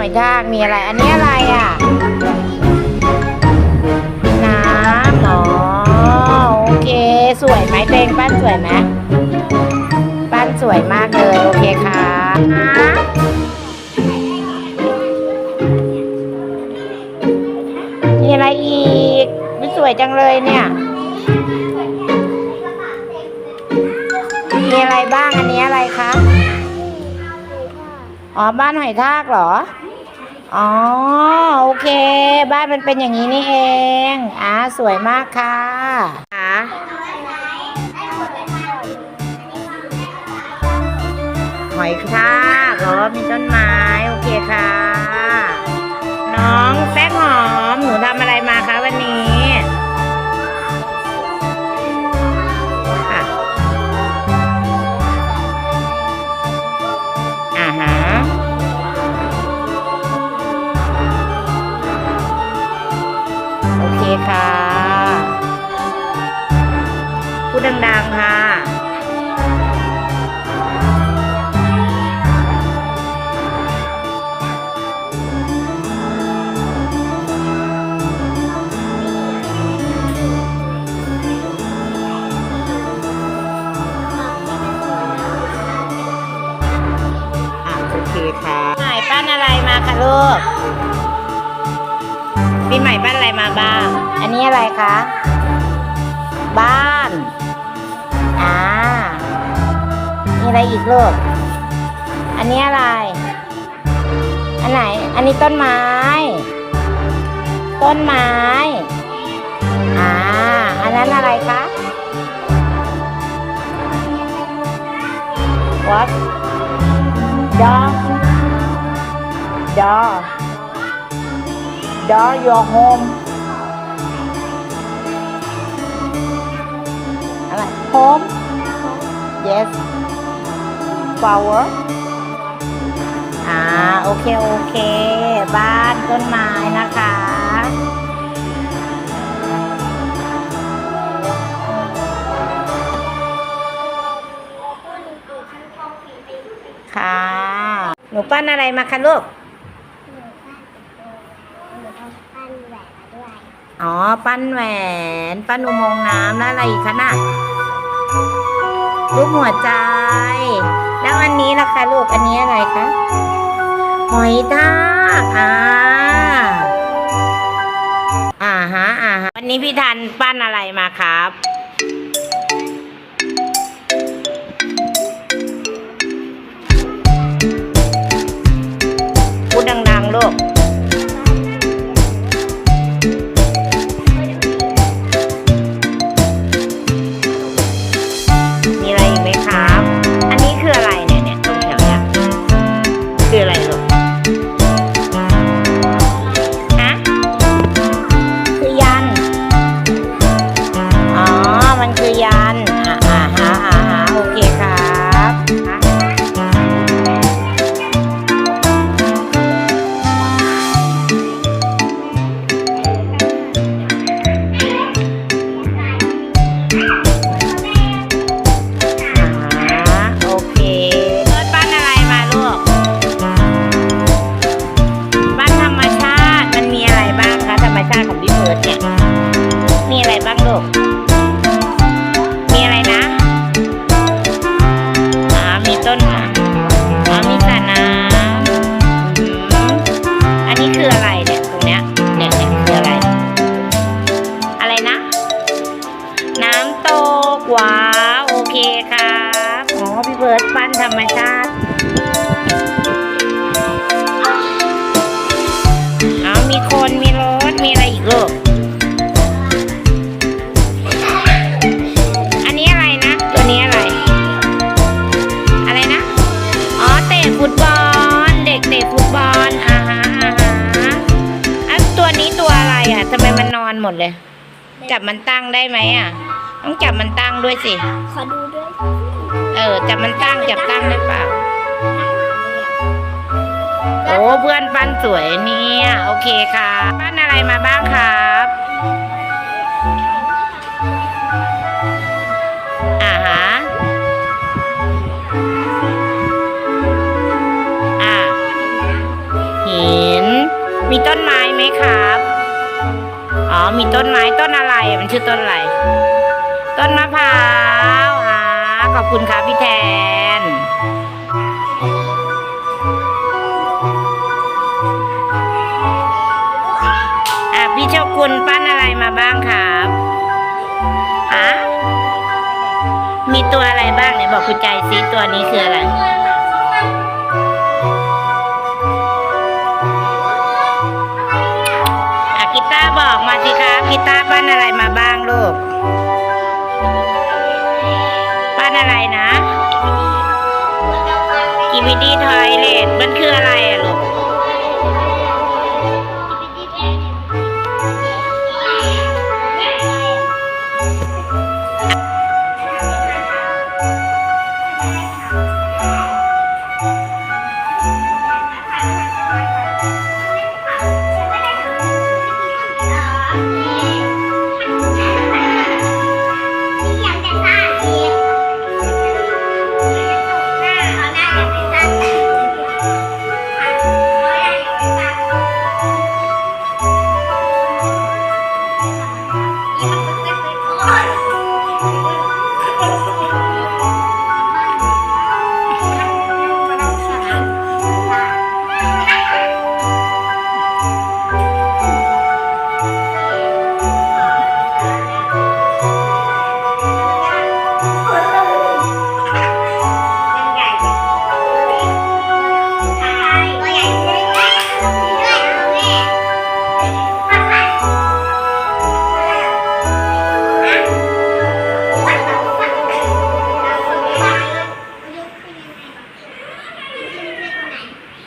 หอยทากมีอะไร อันนี้อะไรอะ น้ำอ๋อโอเค สวยไหมเตงปั้นสวยไหมปั้นสวยมากเลย โอเคค่ะมีอะไรอีกไม่สวยจังเลยเนี่ย มีอะไรบ้างอันนี้อะไรคะ อ๋อ บ้านหอยทากเหรอ อ๋อ โอเค บ้านมันเป็นอย่างนี้นี่เอง อ่าสวยมากค่ะอะหอยทากเหรอมีต้นไม้ โอเคค่ะ ใหม่ปั้นอะไรมาบ้าง อันนี้อะไรคะ บ้าน อ่า มีอะไรอีกลูก อันนี้อะไร อันไหน อันนี้ต้นไม้ ต้นไม้ อ่า อันนั้นอะไรคะ what dog dog dog your home อะไร home yes flower อ่า โอเค โอเค บ้านต้นไม้นะคะค่ะ หนูปั้นอะไรมาคะลูก อ๋อ ปั้นแหวน ปั้นอุโมงค์น้ำแล้วอะไรอีกคะน่ะรูปหัวใจ แล้วอันนี้ล่ะคะลูกอันนี้อะไรคะหอยทากอ่าอ่าฮะอ่าฮะวันนี้พี่ทันปั้นอะไรมาครับ พูดดังๆลูก คครับอ๋อพี่เบิร์ดปั้นธรรมชาติอ๋อมีคนมีรถมีอะไรอีกลูกอันนี้อะไรนะ ตัวนี้อะไร อะไรนะ อ๋อเตะฟุตบอล เด็กเตะฟุตบอลอ่าฮะอ่าฮะอันตัวนี้ตัวอะไรอะทำไมมันนอนหมดเลย จับมันตั้งได้ไหมอะ ต้องจับมันตั้งด้วยสิ ขอดู เออจับมันตั้งจับตั้งได้เปล่า โอ้เพื่อนปั้นสวยเนี่ย โอเคค่ะปั้นอะไรมาบ้างครับอ่าฮะอ่าหิน มีต้นไม้ไหมครับ อ๋อ มีต้นไม้ต้นอะไร มันชื่อต้นอะไร ต้นมะพร้าว อบคุณครับพี่แทน อะพี่เจ้าคุณปั้นอะไรมาบ้างครับฮะมีตัวอะไรบ้างไหนบอกคุณใจซิตัวนี้คืออะไรอะกีตาร์บอกมาสิครับกีตาร์ปั้นอะไรมาบ้าง อะไรนะกีวิดีทยเลตมันคืออะไรอะลูก